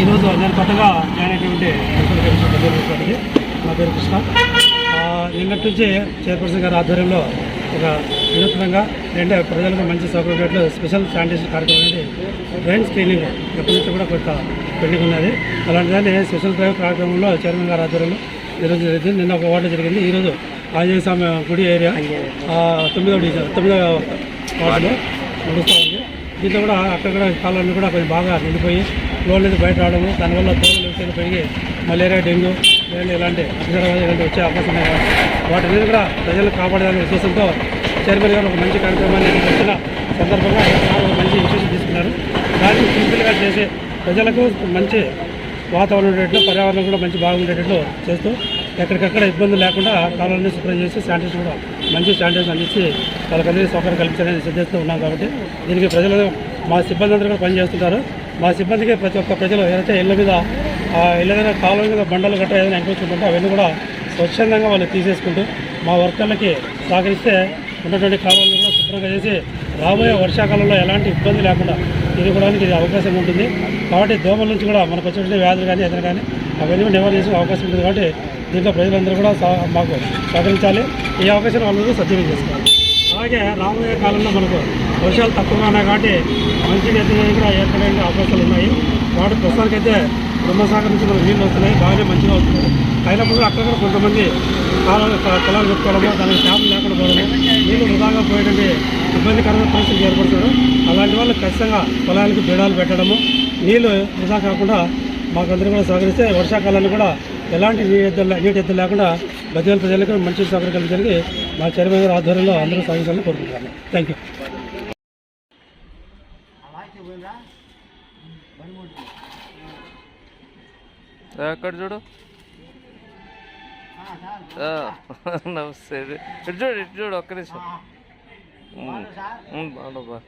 ఈరోజు నేను కొత్తగా జాయిన్ అయినటువంటి నా పేరు కృష్ణ నిన్నటి నుంచి చైర్పర్సన్ గారి ఆధ్వర్యంలో ఒక వినూత్నంగా అంటే ప్రజలకు మంచి సౌకర్యాలు స్పెషల్ శానిటేషన్ కార్యక్రమం అనేది డ్రైన్ స్క్రీనింగ్ ఎప్పటి నుంచి కూడా కొంత పెండింగ్ ఉన్నది. అలాంటి దాన్ని స్పెషల్ డ్రైవ్ కార్యక్రమంలో చైర్మన్ గారి ఆధ్వర్యంలో ఈరోజు జరిగింది. నిన్న ఒక వార్డు జరిగింది. ఈరోజు ఆంజనేయ స్వామి గుడి ఏరియా తొమ్మిదో తొమ్మిదవ డివిజన్ తొమ్మిదవ వార్డులో నడుస్తూ ఉంది. దీంట్లో కూడా అక్కడ కాలాన్ని కూడా కొంచెం బాగా నిండిపోయి లోన్ నుంచి బయట రావడము దానివల్ల తోలు విషయాలు పెరిగి మలేరియా డెంగ్యూ లేదు ఇలాంటి అక్షరాలు ఇలాంటి వచ్చే అవకాశం ఉన్నాయి వాటి మీద కూడా ప్రజలు కాపాడాలనే ఉద్దేశంతో చైర్మన్ గారు ఒక మంచి కార్యక్రమాన్ని వచ్చిన సందర్భంగా చాలా ఒక మంచి ఇన్సూరెన్స్ తీసుకున్నారు. దాన్ని సింపుల్గా చేసి ప్రజలకు మంచి వాతావరణం ఉండేటట్లు పర్యావరణం కూడా మంచి బాగుండేటట్లు చేస్తూ ఎక్కడికక్కడ ఇబ్బందులు లేకుండా కాలాన్ని శుభ్రం చేసి శానిటైజర్ కూడా మంచి శానిటైజర్ అందించి వాళ్ళకందరికీ సౌకర్యం కల్పించాలని సిద్ధిస్తూ ఉన్నాం కాబట్టి దీనికి ప్రజలు మా సిబ్బంది అందరూ కూడా పనిచేస్తుంటారు. మా సిబ్బందికి ప్రతి ఒక్క ప్రజలు ఏదైతే ఇళ్ళ మీద ఆ ఇళ్ళ కాలువ మీద బండలు గట్రా ఏదైనా అనిపించుకుంటుంటే అవన్నీ కూడా స్వచ్ఛందంగా వాళ్ళు తీసేసుకుంటూ మా వర్కర్లకి సహకరిస్తే ఉన్నటువంటి కాలువలను కూడా శుభ్రంగా చేసి రాబోయే వర్షాకాలంలో ఎలాంటి ఇబ్బంది లేకుండా తిరుగుకోవడానికి ఇది అవకాశం ఉంటుంది. కాబట్టి దోమల నుంచి కూడా మనకు వచ్చేటువంటి వ్యాధులు కానీ ఏదైనా కానీ అవన్నీ నివారణ చేసే అవకాశం ఉంటుంది. కాబట్టి దీంట్లో ప్రజలందరూ కూడా మాకు సహకరించాలి. ఈ అవకాశం వాళ్ళందరూ సద్వినియోగం చేసుకోవాలి. అలాగే రాబోయే కాలంలో మనకు వర్షాలు తక్కువగా ఉన్నాయి కాబట్టి మంచి ఎత్తుగా కూడా ఏర్పడే అవకాశాలు ఉన్నాయి. వాటి ప్రస్తుతానికైతే బ్రహ్మసాగర్ నుంచి మనకు నీళ్ళు వస్తున్నాయి. బాగానే మంచిగా వస్తున్నాయి అయినప్పుడు అక్కడ కొంతమంది కాలాలు పొలాలు పెట్టుకోవడము దానికి ట్యాప్ లేకుండా పోవడము నీళ్ళు వృధాగా పోయేటువంటి ఇబ్బందికరమైన పరిస్థితులు ఏర్పడుతున్నారు. అలాంటి వాళ్ళు ఖచ్చితంగా పొలాలకు బిడాలు పెట్టడము నీళ్ళు వృధా కాకుండా మాకు కూడా సహకరిస్తే వర్షాకాలాన్ని కూడా ఎలాంటి నీటి ఎత్తులు నీటి ఎత్తులు లేకుండా బతికల ప్రజలకు మంచి సౌకర్యం కల్పించడానికి మా చైర్మన్ గారి ఆధ్వర్యంలో అందరూ సహకరించాలని కోరుకుంటున్నాను. థ్యాంక్ యూ అక్కడ చూడు? ఆ, నమస్తే. ఇటు చూడు ఇటు చూడు ఒక్క నిమిషం. బాగుండబ్బా